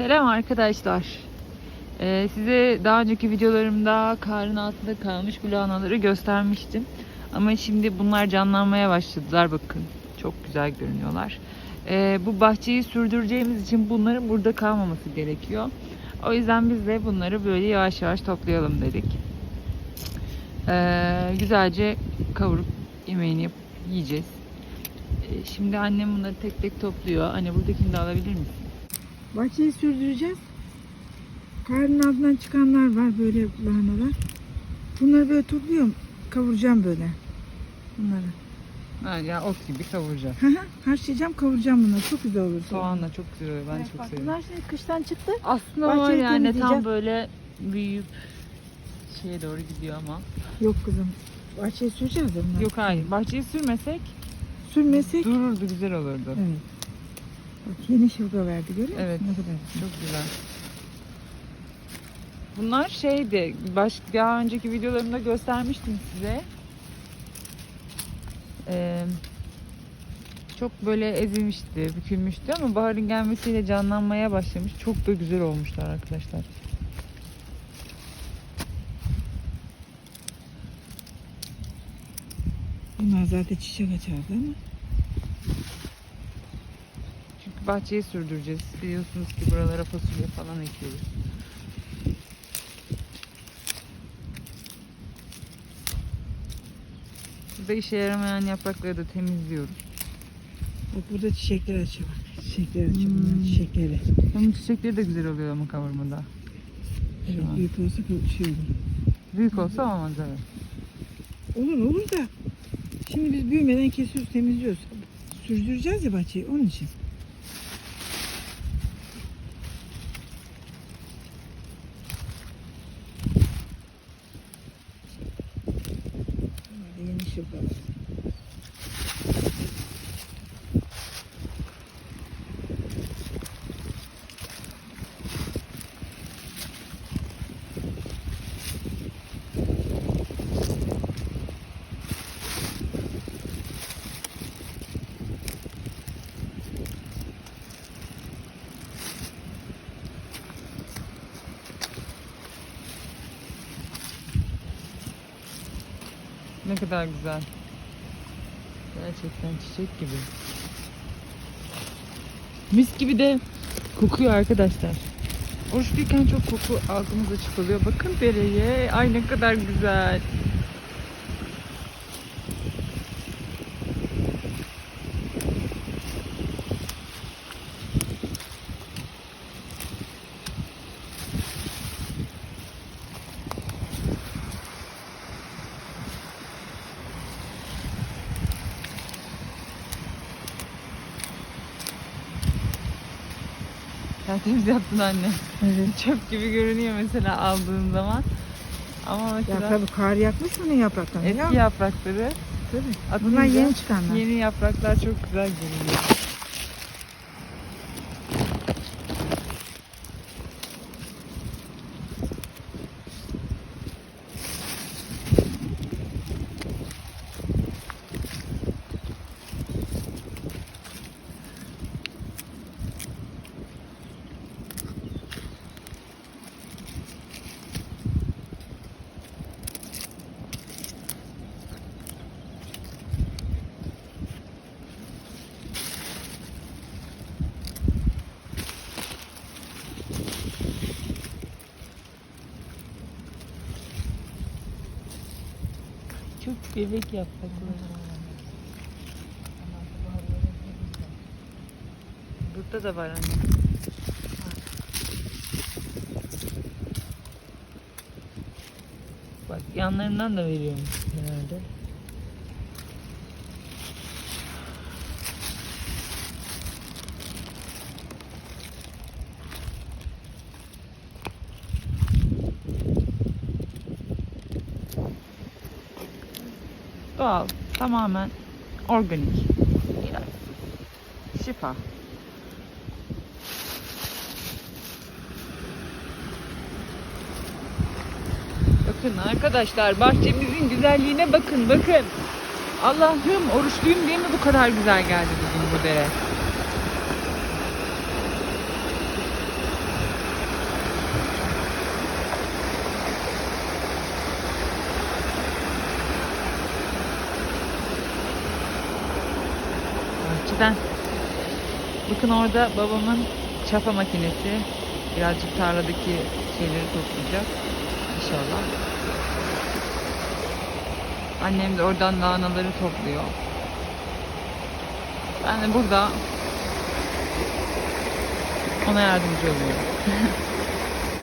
Selam arkadaşlar. Ee, size daha önceki videolarımda karın altında kalmış gulanaları göstermiştim. Ama şimdi bunlar canlanmaya başladılar bakın. Çok güzel görünüyorlar. Ee, bu bahçeyi sürdüreceğimiz için bunların burada kalmaması gerekiyor. O yüzden biz de bunları böyle yavaş yavaş toplayalım dedik. Ee, güzelce kavurup yemeğini yiyeceğiz. Ee, şimdi annem bunları tek tek topluyor. Anne buradakini de alabilir misin? Bahçeyi sürdüreceğiz. Karnın altından çıkanlar var böyle lahanalar. Bunları böyle topluyorum. Kavuracağım böyle. Bunları. Ha, ya ot gibi kavuracağım. Hı hı. Haşlayacağım kavuracağım bunları. Çok güzel olur. Soğanla çok güzel oluyor. Ben Evet, çok bak, seviyorum. Bunlar şimdi kıştan çıktı. Aslında var bahçeyi yani tam böyle büyüyüp şeye doğru gidiyor ama. Yok kızım. Bahçeyi süreceğiz ya bunları. Yok hayır. Bahçeyi sürmesek Sürmesek. dururdu, güzel olurdu. Evet. Bak yeni şurada verdi görüyor musun? Evet. Ne kadar güzel. Çok güzel. Bunlar şeydi, baş, daha önceki videolarımda göstermiştim size. Ee, çok böyle ezilmişti, bükülmüştü ama baharın gelmesiyle canlanmaya başlamış. Çok da güzel olmuşlar arkadaşlar. Bunlar zaten çiçek açardı ama. Bahçeyi sürdüreceğiz. Biliyorsunuz ki buralara fasulye falan ekiyoruz. Burada işe yaramayan yaprakları da temizliyoruz. Bak burada çiçekler açıyor. bak. Çiçekler açıyor bunlar Hmm. çiçekleri. Bunun çiçekleri de güzel oluyor ama kavurmada. Şu Evet an. büyük olsa şey olur. Büyük olsa olmaz evet. Olur olur da şimdi biz büyümeden kesiyoruz temizliyoruz. Sürdüreceğiz ya bahçeyi onun için. Bunlar da yeni Ne kadar güzel. Gerçekten çiçek gibi. Mis gibi de kokuyor arkadaşlar. Oruçluyken çok koku ağzımız açık oluyor. Bakın dereye. Ay ne kadar güzel. Tertemiz yaptın anne. Evet. Çöp gibi görünüyor mesela aldığın zaman. Ama Ya mesela tabii kar yakmış mı ne yapraktan? eski ya? yaprakları Tabii. atınca Bunlar yeni çıkanlar. yeni yapraklar çok güzel görünüyor. Çok bebek yaprakları. Burada da var anne. Bak yanlarından da veriyorum herhalde. Doğal, tamamen organik. İlaç. Şifa. Bakın arkadaşlar bahçemizin güzelliğine bakın bakın. Allah'ım oruçluyum diye mi bu kadar güzel geldi bugün bu dere? Sen. Bakın orada babamın çapa makinesi. Birazcık tarladaki şeyleri toplayacak. İnşallah. Annem de oradan lahanaları topluyor. Ben de burada ona yardımcı oluyorum.